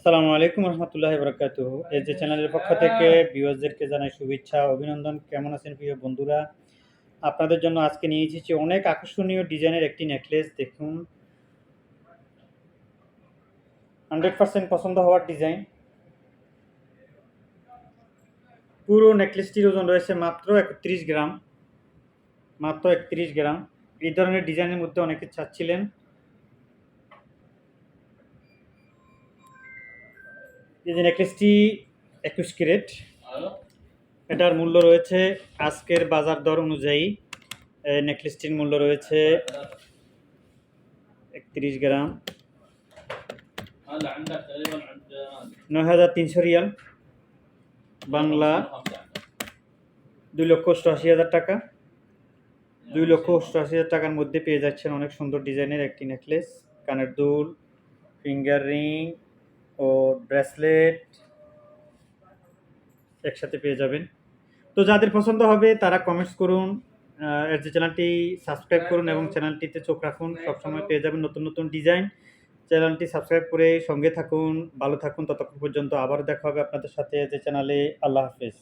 আসসালামু আলাইকুম রহমতুল্লাহ বরকাত এই যে চ্যানেলের পক্ষ থেকে ভিউয়ার্সদেরকে জানাই শুভেচ্ছা, অভিনন্দন। কেমন আছেন প্রিয় বন্ধুরা? আপনাদের জন্য আজকে নিয়ে এসেছি অনেক আকর্ষণীয় ডিজাইনের একটি নেকলেস। দেখুন। হান্ড্রেড পার্সেন্ট পছন্দ হওয়ার ডিজাইন। পুরো নেকলেসটির ওজন রয়েছে মাত্র একত্রিশ গ্রাম। মাত্র একত্রিশ গ্রাম। এই ধরনের ডিজাইনের মধ্যে অনেকে চাচ্ছিলেন যে নেকলেসটি একুশ ক্যারেট এটার মূল্য রয়েছে আজকের বাজার দর অনুযায়ী। নেকলেসটির মূল্য রয়েছে একত্রিশ গ্রাম। নয় হাজার তিনশো রিয়াল। বাংলা দুই লক্ষ অষ্টআশি হাজার টাকা। দুই লক্ষ অষ্টআশি হাজার টাকার মধ্যে পেয়ে যাচ্ছেন অনেক সুন্দর ডিজাইনের একটি নেকলেস কানের দুল ফিঙ্গার রিং ব্রেসলেট একসাথে পেয়ে যাবেন। তো যাদের পছন্দ হবে তারা কমেন্টস করুন এর যে চ্যানেলটি সাবস্ক্রাইব করুন এবং চ্যানেলটিতে চোখ রাখুন সবসময় পেয়ে যাবেন নতুন নতুন ডিজাইন চ্যানেলটি সাবস্ক্রাইব করে সঙ্গে থাকুন ভালো থাকুন। ততক্ষণ পর্যন্ত আবার দেখা হবে আপনাদের সাথে যে চ্যানেলে আল্লাহ হাফেজ।